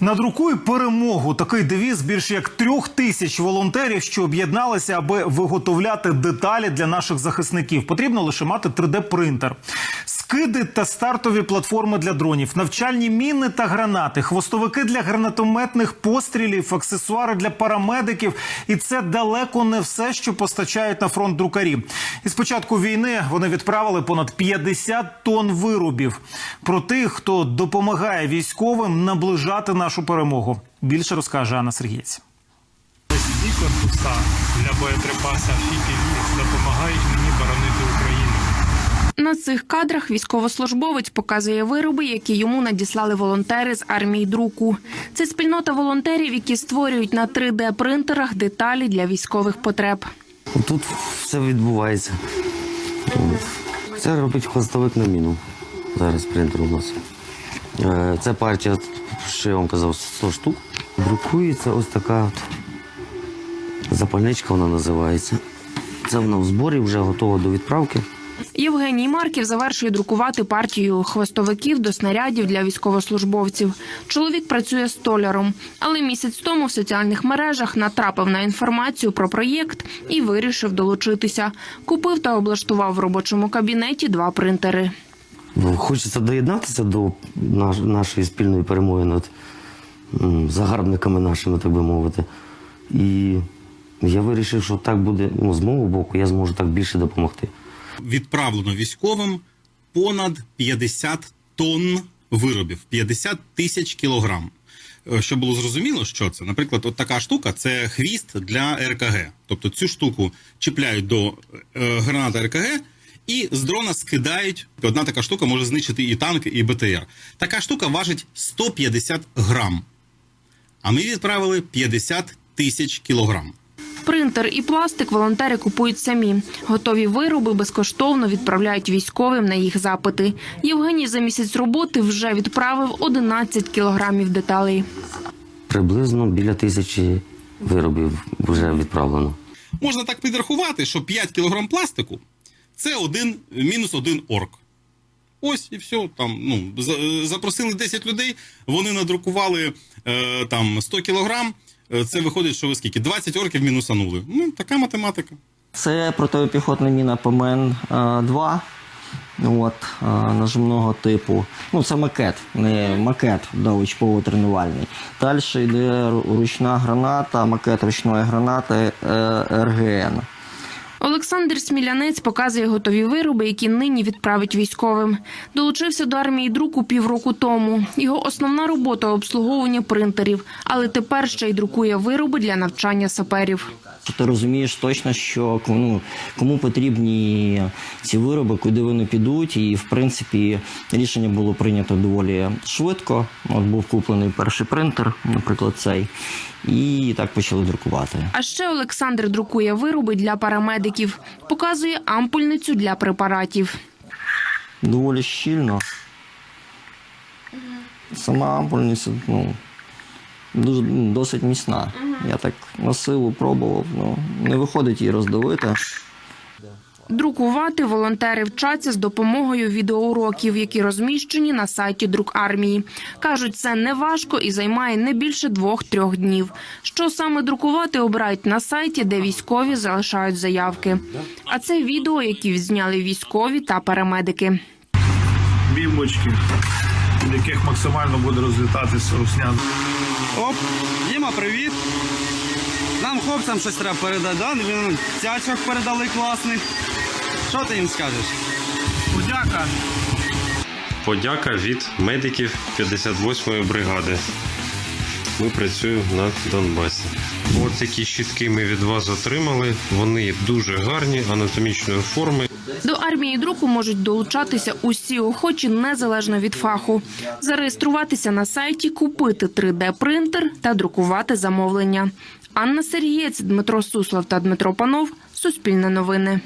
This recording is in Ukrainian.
Надрукуй перемогу. Такий девіз більш як трьох тисяч волонтерів, що об'єдналися, аби виготовляти деталі для наших захисників. Потрібно лише мати 3D-принтер. Скиди та стартові платформи для дронів, навчальні міни та гранати, хвостовики для гранатометних пострілів, аксесуари для парамедиків. І це далеко не все, що постачають на фронт друкарі. І з початку війни вони відправили понад 50 тонн виробів. Про тих, хто допомагає військовим наближати нашу перемогу. Більше розкаже Анна Сергієць. Ці корпуса для боєприпаса FPV допомагають мені боронити Україну. На цих кадрах військовослужбовець показує вироби, які йому надіслали волонтери з армії друку. Це спільнота волонтерів, які створюють на 3D-принтерах деталі для військових потреб. Тут все відбувається. Це робить хвостовик на міну. Зараз принтер у нас. Е, Це партія, що я вам казав, 100 штук. Друкується ось така от запальничка, вона називається. Це вона в зборі, вже готова до відправки. Євгеній Марків завершує друкувати партію хвостовиків до снарядів для військовослужбовців. Чоловік працює столяром, але місяць тому в соціальних мережах натрапив на інформацію про проєкт і вирішив долучитися. Купив та облаштував в робочому кабінеті два принтери. Ну, Хочеться доєднатися до нашої спільної перемоги над загарбниками нашими, так би мовити. І я вирішив, що так буде ну, з мого боку, я зможу так більше допомогти. Відправлено військовим понад 50 тонн виробів, 50 тисяч кілограм. Е, Щоб було зрозуміло, що це, наприклад, от така штука це хвіст для РКГ. Тобто цю штуку чіпляють до е, граната РКГ і з дрона скидають. Одна така штука може знищити і танк, і БТР. Така штука важить 150 грам. А ми відправили 50 тисяч кілограм. Принтер і пластик волонтери купують самі. Готові вироби безкоштовно відправляють військовим на їх запити. Євгеній за місяць роботи вже відправив 11 кілограмів деталей. Приблизно біля тисячі виробів вже відправлено. Можна так підрахувати, що 5 кг пластику це один мінус один орк. Ось і все. Там, ну, запросили 10 людей, вони надрукували е, там 100 кілограм. Е, Це виходить, що ви скільки? 20 орків мінусанули. Ну, така математика. Це протипіхотна міна ПМН 2 от, е, нажимного типу. Ну, це макет, не макет довичково-тренувальний. Далі йде ручна граната, макет ручної гранати е, РГН. Олександр Смілянець показує готові вироби, які нині відправить військовим. Долучився до армії друку півроку тому. Його основна робота обслуговування принтерів, але тепер ще й друкує вироби для навчання саперів. Що ти розумієш точно, що ну, кому потрібні ці вироби, куди вони підуть. І в принципі рішення було прийнято доволі швидко. От був куплений перший принтер, наприклад, цей, і так почали друкувати. А ще Олександр друкує вироби для парамедиків, показує ампульницю для препаратів. доволі щільно. Сама ампульниця ну, дуже, ну, досить міцна. Я так на силу пробував, ну, не виходить її роздавити. Друкувати волонтери вчаться з допомогою відеоуроків, які розміщені на сайті Друк армії. Кажуть, це не важко і займає не більше двох-трьох днів. Що саме друкувати, обирають на сайті, де військові залишають заявки. А це відео, які відзняли військові та парамедики. бімбочки, від яких максимально буде розлітатися русня. Оп, Діма, привіт. Нам хлопцям щось треба передати, да? Він цячок передали класний. Що ти їм скажеш? Подяка. Подяка від медиків 58-ї бригади. Ми працюємо на Донбасі. Ось такі щітки ми від вас отримали. Вони дуже гарні, анатомічної форми. До армії друку можуть долучатися усі охочі незалежно від фаху. Зареєструватися на сайті, купити 3D-принтер та друкувати замовлення. Анна Сергієць, Дмитро Суслов та Дмитро Панов. Суспільне новини.